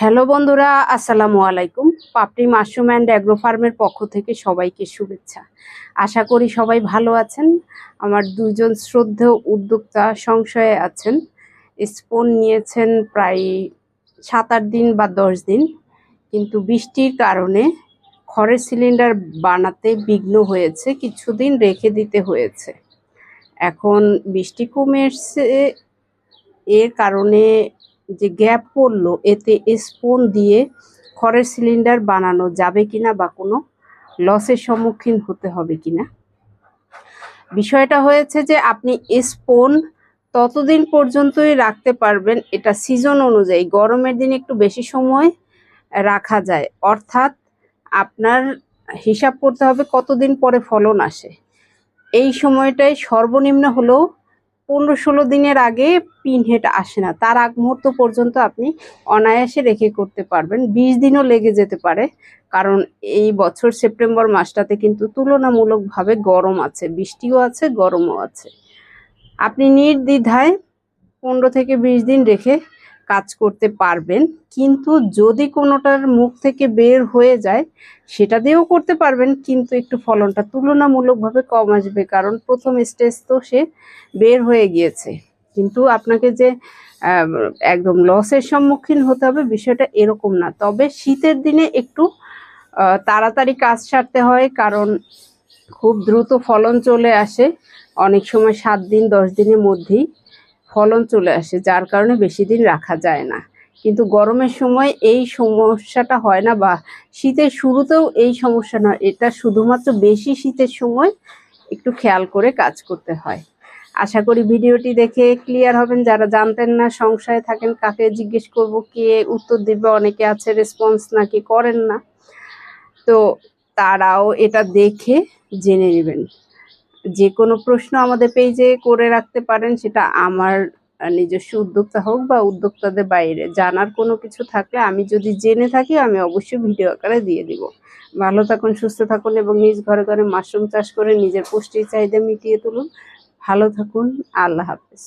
Hello বন্ধুরা, আসসালামু আলাইকুম। পাপড়ি মাশরুম অ্যান্ড অ্যাগ্রো ফার্মের পক্ষ থেকে সবাইকে শুভেচ্ছা। আশা করি সবাই ভালো আছেন। আমার দুজন শ্রদ্ধেয় উদ্যোক্তা সংশয়ে আছেন। স্পোন নিয়েছেন প্রায় সাত আট দিন বা দশ দিন। কিন্তু বৃষ্টির কারণে খড়ের সিলিন্ডার বানাতে বিঘ্ন হয়েছে, কিছুদিন রেখে দিতে হয়েছে। এখন বৃষ্টি কমে এসছে। এর কারণে যে গ্যাপ পড়ল এতে স্পুন দিয়ে খড়ের সিলিন্ডার বানানো যাবে কিনা বা কোনো লসের সম্মুখীন হতে হবে কিনা। বিষয়টা হয়েছে যে আপনি স্পুন ততদিন পর্যন্তই রাখতে পারবেন, এটা সিজন অনুযায়ী। গরমের দিনে একটু বেশি সময় রাখা যায়। অর্থাৎ আপনার হিসাব করতে হবে কতদিন পরে ফলন আসে। এই সময়টায় সর্বনিম্ন হলেও পনেরো ষোলো দিনের আগে পিন হেড আসে না। তার আগ মুহূর্ত পর্যন্ত আপনি অনায়াসে রেখে করতে পারবেন। বিশ দিনও লেগে যেতে পারে, কারণ এই বছর সেপ্টেম্বর মাসটাতে কিন্তু তুলনামূলকভাবে গরম আছে, বৃষ্টিও আছে, গরমও আছে। আপনি নির্দ্বিধায় পনেরো থেকে বিশ দিন রেখে কাজ করতে পারবেন, কিন্তু যদি কোনোটার মুখ থেকে বের হয়ে যায়, সেটা দিয়েও করতে পারবেন, কিন্তু একটু ফলনটা তুলনামূলকভাবে কম আসবে, কারণ প্রথম স্টেজ তো সে বের হয়ে গিয়েছে। কিন্তু আপনাকে যে একদম লসের সম্মুখীন হতে হবে বিষয়টা এরকম না। তবে শীতের দিনে একটু তাড়াতাড়ি কাজ সারতে হয়, কারণ খুব দ্রুত ফলন চলে আসে। অনেক সময় সাত দিন, দশ দিনের মধ্যেই ফলন চলে আসে, যার কারণে বেশি দিন রাখা যায় না। কিন্তু গরমের সময় এই সমস্যাটা হয় না বা শীতের শুরুতেও এই সমস্যা নয়, এটা শুধুমাত্র বেশি শীতের সময় একটু খেয়াল করে কাজ করতে হয়। আশা করি ভিডিওটি দেখে ক্লিয়ার হবেন। যারা জানতেন না, সংশয়ে থাকেন, কাকে জিজ্ঞেস করব, কে উত্তর দিবে, অনেকে আছে রেসপন্স নাকি করেন না। তো তারাও এটা দেখে জেনে নেবেন। যে কোনো প্রশ্ন আমাদের পেজে করে রাখতে পারেন, সেটা আমার নিজস্ব উদ্যোক্তা হোক বা উদ্যোক্তাদের বাইরে। জানার কোনো কিছু থাকলে আমি যদি জেনে থাকি, আমি অবশ্যই ভিডিও আকারে দিয়ে দিব। ভালো থাকুন, সুস্থ থাকুন এবং নিজ ঘরে ঘরে মাশরুম চাষ করে নিজের পুষ্টির চাহিদা মিটিয়ে তুলুন। ভালো থাকুন, আল্লাহ হাফেজ।